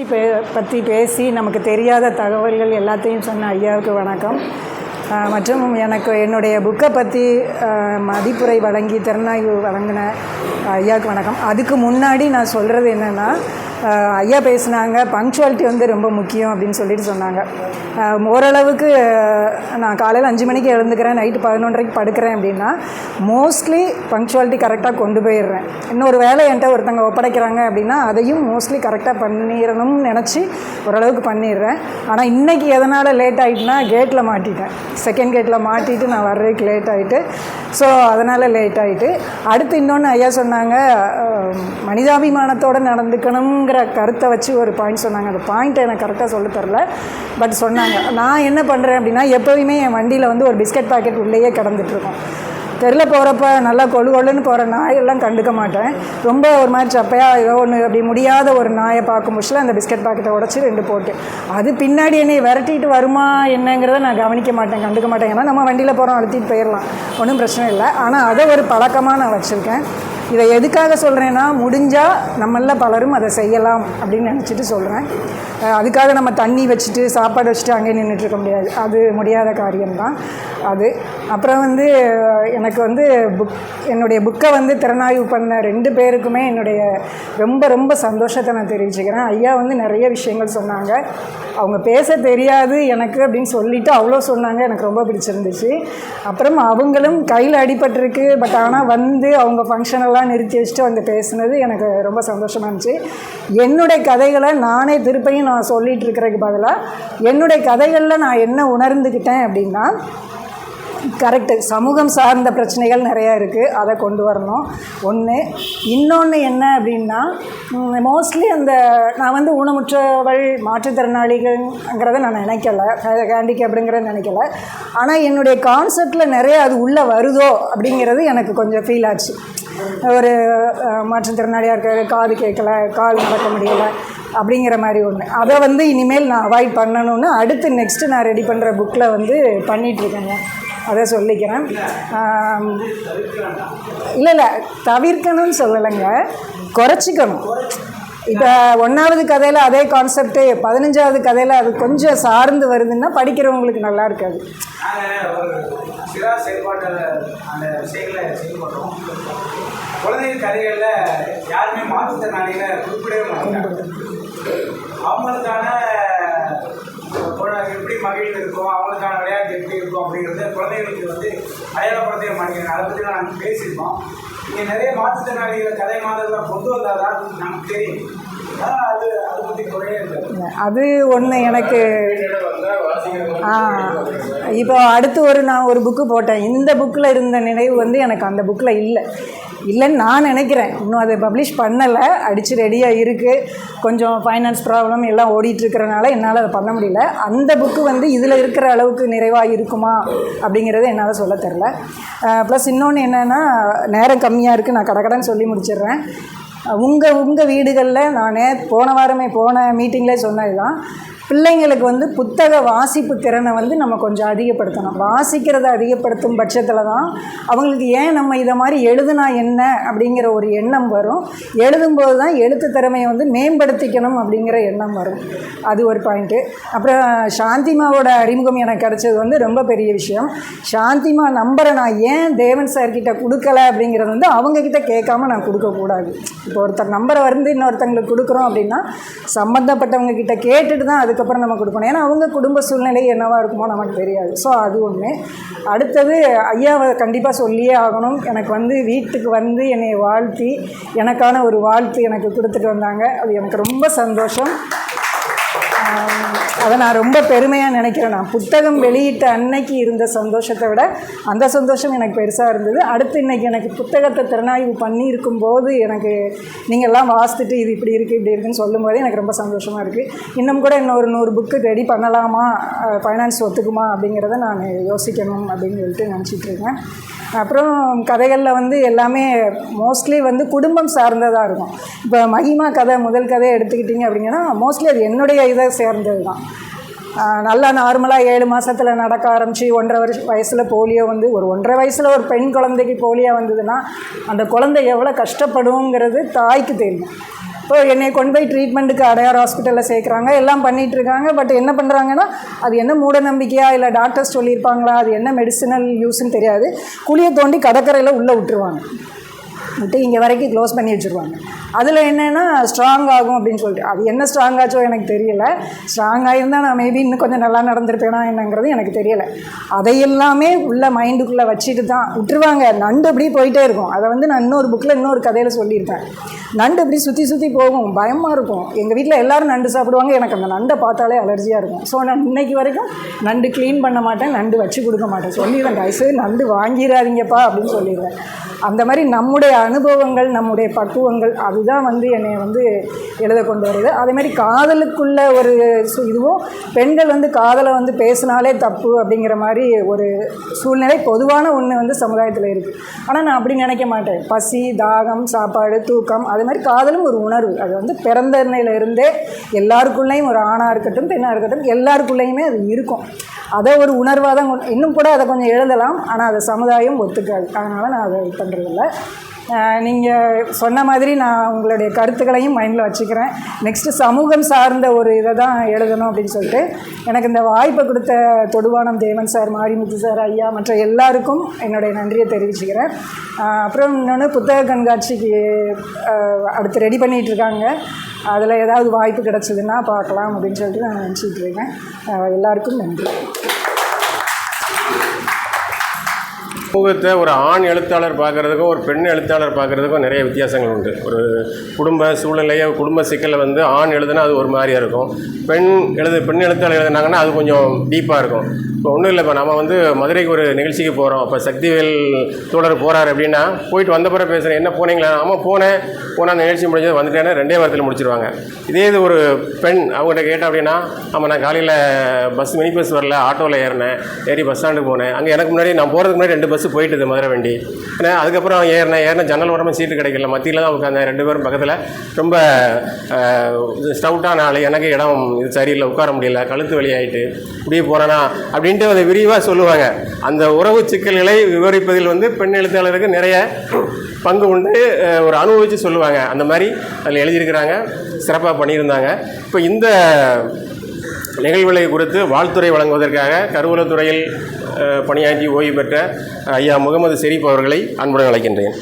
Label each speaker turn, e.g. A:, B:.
A: பற்றி பே பற்றி பேசி நமக்கு தெரியாத தகவல்கள் எல்லாத்தையும் சொன்ன ஐயாவுக்கு வணக்கம். மற்றும் எனக்கு என்னுடைய புக்கை பற்றி மதிப்புரை வழங்கி திறனாய்வு வழங்கின ஐயாவுக்கு வணக்கம். அதுக்கு முன்னாடி நான் சொல்கிறது என்னென்னா ஐயா பேசுனாங்க. பங்க்சுவாலிட்டி வந்து ரொம்ப முக்கியம் அப்படின்னு சொல்லிட்டு சொன்னாங்க. ஓரளவுக்கு நான் காலையில் அஞ்சு மணிக்கு எழுந்துக்கிறேன் நைட்டு பதினொன்றரைக்கு படுக்கிறேன் அப்படின்னா மோஸ்ட்லி பங்க்சுவாலிட்டி கரெக்டாக கொண்டு போயிடுறேன். இன்னொரு வேலை என்கிட்ட ஒருத்தங்க ஒப்படைக்கிறாங்க அப்படின்னா அதையும் மோஸ்ட்லி கரெக்டாக பண்ணிடணும்னு நினச்சி ஓரளவுக்கு பண்ணிடுறேன். ஆனால் இன்றைக்கி எதனால் லேட் ஆகிட்டுனா கேட்டில் மாட்டிட்டேன். செகண்ட் கேட்டில் மாட்டிட்டு நான் வர்றதுக்கு லேட் ஆகிட்டு ஸோ அதனால் லேட் ஆகிட்டு அடுத்து இன்னொன்று ஐயா சொன்னாங்க மனிதாபிமானத்தோடு நடந்துக்கணும் நடந்துக்கணுங்கிற கருத்தை வச்சு ஒரு பாயிண்ட் சொன்னாங்க. அந்த பாயிண்ட்டை எனக்கு கரெக்டாக சொல்ல தரல பட் சொன்னாங்க. நான் என்ன பண்ணுறேன் அப்படின்னா எப்போயுமே என் வண்டியில் வந்து ஒரு பிஸ்கட் பாக்கெட் உள்ளேயே கிடந்துட்டுருக்கோம். தெருவில் போகிறப்ப நல்லா கொழு கொழுன்னு போகிற நாயெல்லாம் கண்டுக்க மாட்டேன். ரொம்ப ஒரு மாதிரி சப்பையாக ஏதோ ஒன்று அப்படி முடியாத ஒரு நாயை பார்க்கும் புஷில் அந்த பிஸ்கட் பாக்கெட்டை உடச்சி ரெண்டு போட்டு. அது பின்னாடி என்னை விரட்டிட்டு வருமா என்னங்கிறத நான் கவனிக்க மாட்டேன் கண்டுக்க மாட்டேன். ஏன்னா நம்ம வண்டியில் போகிறோம் அழுத்திட்டு போயிடலாம் ஒன்றும் பிரச்சனை இல்லை. ஆனால் அதை ஒரு பழக்கமாக நான் வச்சுருக்கேன். இதை எதுக்காக சொல்கிறேன்னா முடிஞ்சால் நம்மள பலரும் அதை செய்யலாம் அப்படின்னு நினச்சிட்டு சொல்கிறேன் அதுக்காக நம்ம தண்ணி வச்சுட்டு சாப்பாடு வச்சுட்டு அங்கேயே நின்றுட்டு இருக்க முடியாது. அது முடியாத காரியம்தான் அது. அப்புறம் வந்து எனக்கு வந்து புக் என்னுடைய புக்கை வந்து திறனாய்வு பண்ண ரெண்டு பேருக்குமே என்னுடைய ரொம்ப ரொம்ப சந்தோஷத்தை நான் தெரிவிச்சுக்கிறேன். ஐயா வந்து நிறைய விஷயங்கள் சொன்னாங்க. அவங்க பேச தெரியாது எனக்கு அப்படின்னு சொல்லிட்டு அவ்வளோ சொன்னாங்க. எனக்கு ரொம்ப பிடிச்சிருந்துச்சு. அப்புறம் அவங்களும் கையில் அடிபட்டிருக்கு. பட் ஆனால் வந்து அவங்க ஃபங்க்ஷனெல்லாம் எல்லாம் நிறுத்தி வச்சுட்டு வந்து பேசுனது எனக்கு ரொம்ப சந்தோஷமாக இருந்துச்சு. என்னுடைய கதைகளை நானே திருப்பியும் நான் சொல்லிட்டு இருக்கிறதுக்கு பதிலாக என்னுடைய கதைகளில் நான் என்ன உணர்ந்துக்கிட்டேன் அப்படின்னா கரெக்டு சமூகம் சார்ந்த பிரச்சனைகள் நிறையா இருக்குது அதை கொண்டு வரணும். ஒன்று இன்னொன்று என்ன அப்படின்னா மோஸ்ட்லி அந்த நான் வந்து ஊனமுற்றவள் மாற்றுத்திறனாளிகள்ங்கிறத நான் நினைக்கல. ஹேண்டிகேப்டுங்கிறத நினைக்கல. ஆனால் என்னுடைய கான்செப்டில் நிறைய அது உள்ளே வருதோ அப்படிங்கிறது எனக்கு கொஞ்சம் ஃபீல் ஆச்சு. ஒரு மாற்றுத்திறனாளியாக இருக்க காது கேட்கல கால் நடக்க முடியலை அப்படிங்கிற மாதிரி ஒன்று அதை வந்து இனிமேல் நான் அவாய்ட் பண்ணணும்னு அடுத்து நெக்ஸ்ட்டு நான் ரெடி பண்ணுற புக்கில் வந்து பண்ணிகிட்ருக்கேங்க அதை சொல்லிக்கிறேன். இல்லை இல்லை தவிர்க்கணும்னு சொல்லலைங்க. குறைச்சிக்கணும். இப்போ ஒன்றாவது கதையில் அதே கான்செப்ட்டு பதினஞ்சாவது கதையில் அது கொஞ்சம் சார்ந்து வருதுன்னா படிக்கிறவங்களுக்கு நல்லா இருக்காது.
B: குழந்தைகள் கதைகளில் யாருமே மாற்றுத்திறனாளிகளை குறிப்பிடவே மாட்டாங்க. அவங்களுக்கான எப்படி மகிழ்ந்து இருக்கும் அவங்களுக்கான விளையாட்டு எப்படி இருக்கும் அப்படிங்கிறத குழந்தைகளுக்கு வந்து அடையாளப்படுத்தவே மாட்டேங்கிறாங்க. அதை பற்றி நாங்கள் பேசியிருக்கோம். இங்கே நிறைய மாற்றுத்திறனாளிகளை கதை மாதிரிலாம் கொண்டு வந்தால் தான் நமக்கு தெரியும். அது அதை பற்றி குறையே இல்லை.
A: அது ஒன்று எனக்கு ஆ இப்போ அடுத்து ஒரு நான் ஒரு புக்கு போட்டேன். இந்த புக்கில் இருந்த நினைவு வந்து எனக்கு அந்த புக்கில் இல்லை. இல்லைன்னு நான் நினைக்கிறேன். இன்னும் அதை பப்ளிஷ் பண்ணலை. அடித்து ரெடியாக இருக்குது கொஞ்சம் ஃபைனான்ஸ் ப்ராப்ளம் எல்லாம் ஓடிட்டுருக்கிறனால என்னால் அதை பண்ண முடியல. அந்த புக்கு வந்து இதில் இருக்கிற அளவுக்கு நிறைவாக இருக்குமா அப்படிங்கிறத என்னால் சொல்ல தெரில. ப்ளஸ் இன்னொன்று என்னென்னா நேரம் கம்மியாக இருக்குது நான் கடகடன்னு சொல்லி முடிச்சிடுறேன். உங்கள் உங்கள் வீடுகளில் நான் போன வாரமே போன மீட்டிங்கில் சொன்னது தான் பிள்ளைங்களுக்கு வந்து புத்தக வாசிப்பு திறனை வந்து நம்ம கொஞ்சம் அதிகப்படுத்தணும். வாசிக்கிறத அதிகப்படுத்தும் பட்சத்தில் தான் அவங்களுக்கு ஏன் நம்ம இதை மாதிரி எழுதுனா என்ன அப்படிங்கிற ஒரு எண்ணம் வரும். எழுதும்போது தான் எழுத்து திறமையை வந்து மேம்படுத்திக்கணும் அப்படிங்கிற எண்ணம் வரும். அது ஒரு பாயிண்ட்டு அப்புறம் சாந்திமாவோட அறிமுகம் எனக்கு கிடச்சது வந்து ரொம்ப பெரிய விஷயம். சாந்திமா நம்பரை நான் ஏன் தேவன் சார் கிட்ட கொடுக்கல அப்படிங்கிறது வந்து அவங்கக்கிட்ட கேட்காம நான் கொடுக்கக்கூடாது இப்போ ஒருத்தர் நம்பரை வந்து இன்னொருத்தங்களுக்கு கொடுக்குறோம் அப்படின்னா சம்மந்தப்பட்டவங்க கிட்ட கேட்டுட்டு தான் அதுக்கு அதுக்கப்புறம் நம்ம கொடுக்கணும். ஏன்னா அவங்க குடும்ப சூழ்நிலை என்னவாக இருக்குமோ நமக்கு தெரியாது. ஸோ அது ஒன்று அடுத்தது ஐயாவை கண்டிப்பாக சொல்லியே ஆகணும். எனக்கு வந்து வீட்டுக்கு வந்து என்னை வாழ்த்தி எனக்கான ஒரு வாழ்த்து எனக்கு கொடுத்துட்டு வந்தாங்க. அது எனக்கு ரொம்ப சந்தோஷம். அதை நான் ரொம்ப பெருமையாக நினைக்கிறேன். நான் புத்தகம் வெளியிட்ட அன்னைக்கு இருந்த சந்தோஷத்தை விட அந்த சந்தோஷம் எனக்கு பெருசாக இருந்தது. அடுத்து இன்றைக்கி எனக்கு புத்தகத்தை திறனாய்வு பண்ணியிருக்கும் போது எனக்கு நீங்கள்லாம் வாசித்துட்டு இது இப்படி இருக்குது இப்படி இருக்குன்னு சொல்லும்போது எனக்கு ரொம்ப சந்தோஷமாக இருக்குது இன்னும் கூட இன்னொரு நூறு புக்கு ரெடி பண்ணலாமா? ஃபைனான்ஸ் ஒத்துக்குமா அப்படிங்கிறத நான் யோசிக்கணும் அப்படின்னு சொல்லிட்டு நினச்சிட்ருக்கேன் அப்புறம் கதைகளில் வந்து எல்லாமே மோஸ்ட்லி வந்து குடும்பம் சார்ந்ததாக இருக்கும். இப்போ மகிமா கதை முதல் கதையை எடுத்துக்கிட்டிங்க அப்படிங்கன்னா மோஸ்ட்லி அது என்னுடைய இதை சேர்ந்தது தான் நல்லா நார்மலாக ஏழு மாதத்தில் நடக்க ஆரம்பித்து ஒன்றரை வருஷம் வயசில் போலியோ வந்து ஒரு ஒன்றரை வயசில் ஒரு பெண் குழந்தைக்கு போலியோ வந்ததுன்னா அந்த குழந்தை எவ்வளோ கஷ்டப்படுங்கிறது தாய்க்கு தெரியும். இப்போ என்னை கொண்டு போய் ட்ரீட்மெண்ட்டுக்கு அடையார் ஹாஸ்பிட்டலில் சேர்க்குறாங்க. எல்லாம் பண்ணிகிட்ருக்காங்க பட் என்ன பண்ணுறாங்கன்னா அது என்ன மூட நம்பிக்கையாக இல்லை டாக்டர்ஸ் சொல்லியிருப்பாங்களா? அது என்ன மெடிசினல் யூஸ்ன்னு தெரியாது. குழியை தோண்டி கடற்கரையில் உள்ளே விட்டுருவாங்க. விட்டு இங்கே வரைக்கும் க்ளோஸ் பண்ணி வச்சுருவாங்க. அதில் என்னென்னா ஸ்ட்ராங் ஆகும் அப்படின்னு சொல்லிட்டு. அது என்ன ஸ்ட்ராங் ஆச்சோ எனக்கு தெரியல. ஸ்ட்ராங் ஆகியிருந்தால் நான் மேபி இன்னும் கொஞ்சம் நல்லா நடந்திருப்பேனா என்னங்கிறது எனக்கு தெரியலை. அதை எல்லாமே உள்ள மைண்டுக்குள்ளே வச்சுட்டு தான் விட்டுருவாங்க. நண்டு அப்படியே போயிட்டே இருக்கும். அதை வந்து நான் இன்னொரு புக்கில் இன்னொரு கதையில் சொல்லியிருப்பேன். நண்டு அப்படி சுற்றி சுற்றி போகும். பயமாக இருக்கும். எங்கள் வீட்டில் எல்லோரும் நண்டு சாப்பிடுவாங்க. எனக்கு அந்த நண்டை பார்த்தாலே அலர்ஜியாக இருக்கும். ஸோ நான் இன்னைக்கு வரைக்கும் நண்டு க்ளீன் பண்ண மாட்டேன். நண்டு வச்சு கொடுக்க மாட்டேன். சொல்லிடுவேன் தயவுசெய்து நண்டு வாங்கிடாதீங்கப்பா அப்படின்னு சொல்லிடுவேன் அந்த மாதிரி நம்முடைய அனுபவங்கள் நம்முடைய பக்குவங்கள் அதுதான் வந்து என்னை வந்து எழுத கொண்டு வருது. அதே மாதிரி காதலுக்குள்ள ஒரு இதுவும் பெண்கள் வந்து காதலை வந்து பேசினாலே தப்பு அப்படிங்கிற மாதிரி ஒரு சூழ்நிலை பொதுவான ஒன்று வந்து சமுதாயத்தில் இருக்குது ஆனால் நான் அப்படி நினைக்க மாட்டேன். பசி தாகம் சாப்பாடு தூக்கம் அது மாதிரி காதலும் ஒரு உணர்வு. அது வந்து பிறந்த இருந்தே எல்லாருக்குள்ளேயும் ஒரு ஆணாக இருக்கட்டும் பெண்ணாக இருக்கட்டும் எல்லாருக்குள்ளேயுமே அது இருக்கும். அதை ஒரு உணர்வாக தான் இன்னும் கூட அதை கொஞ்சம் எழுதலாம். ஆனால் அதை சமுதாயம் ஒத்துக்காது. அதனால் நான் அதை இது பண்ணுறதில்ல நீங்கள் சொன்ன மாதிரி நான் உங்களுடைய கருத்துக்களையும் மைண்டில் வச்சுக்கிறேன். நெக்ஸ்ட்டு சமூகம் சார்ந்த ஒரு இதை தான் எழுதணும் அப்படின்னு சொல்லிட்டு எனக்கு இந்த வாய்ப்பை கொடுத்த தொடுவானம் தேவன் சார் மாரிமுத்து சார் ஐயா மற்ற எல்லாருக்கும் என்னுடைய நன்றியை தெரிவிச்சுக்கிறேன். அப்புறம் இன்னொன்று புத்தக கண்காட்சிக்கு அடுத்து ரெடி பண்ணிகிட்டு இருக்காங்க. அதில் ஏதாவது வாய்ப்பு கிடச்சிதுன்னா பார்க்கலாம் அப்படின்னு சொல்லிட்டு நான் நினச்சிட்டு இருக்கேன். எல்லாருக்கும் நன்றி.
C: சமூகத்தை ஒரு ஆண் எழுத்தாளர் பார்க்குறதுக்கும் ஒரு பெண் எழுத்தாளர் பார்க்குறதுக்கும் நிறைய வித்தியாசங்கள் உண்டு. ஒரு குடும்ப சூழ்நிலையை குடும்ப சிக்கலை வந்து ஆண் எழுதுனா அது ஒரு மாதிரியா இருக்கும். பெண் எழுது பெண் எழுத்தாளர் எழுதுனாங்கன்னா அது கொஞ்சம் டீப்பாக இருக்கும். இப்போ ஒன்றும் இல்லை இப்போ நம்ம வந்து மதுரைக்கு ஒரு நிகழ்ச்சிக்கு போகிறோம் இப்போ சக்திவேல் தோழர் போகிறாரு அப்படின்னா போயிட்டு வந்த பிறகு பேசுகிறேன் என்ன போனீங்களா? ஆமாம் போனேன். போனால் அந்த நிகழ்ச்சி முடிஞ்சது வந்துட்டேன்னா ரெண்டே வாரத்தில் முடிச்சிருவாங்க. இதே இது ஒரு பெண் அவங்ககிட்ட கேட்டேன் அப்படின்னா ஆமாம் நான் காலையில் பஸ் மினி பஸ் வரல ஆட்டோவில் ஏறினேன். ஏறி பஸ் ஸ்டாண்டுக்கு போனேன். அங்கே எனக்கு முன்னாடி நான் போகிறதுக்கு முன்னாடி ரெண்டு பஸ் போயிட்டுது மதுரை வண்டி. ஏன்னா அதுக்கப்புறம் ஏறினேன். ஏறின ஜன்னல் உடம்பு சீட்டு கிடைக்கல. மத்தியில் தான் உட்காந்தேன் ரெண்டு பேரும் பக்கத்தில். ரொம்ப ஸ்டவுட்டான ஆள். எனக்கு இடம் இது சரியில்லை. உட்கார முடியல. கழுத்து வழியாகிட்டு இப்படியே போகிறேன்னா அப்படின்ட்டு அதை விரிவாக சொல்லுவாங்க. அந்த உறவு சிக்கல்களை விவரிப்பதில் வந்து பெண் எழுத்தாளருக்கு நிறைய பங்கு உண்டு. ஒரு அனுபவித்து சொல்லுவாங்க. அந்த மாதிரி அதில் எழுதியிருக்கிறாங்க. சிறப்பாக பண்ணியிருந்தாங்க. இப்போ இந்த நிகழ்வுகளை குறித்து வாழ்த்துறை வழங்குவதற்காக கருவூலத்துறையில் பணியாற்றி ஓய்வு பெற்ற ஐயா முகமது செரீப் அவர்களை அன்புடன் அழைக்கின்றேன்.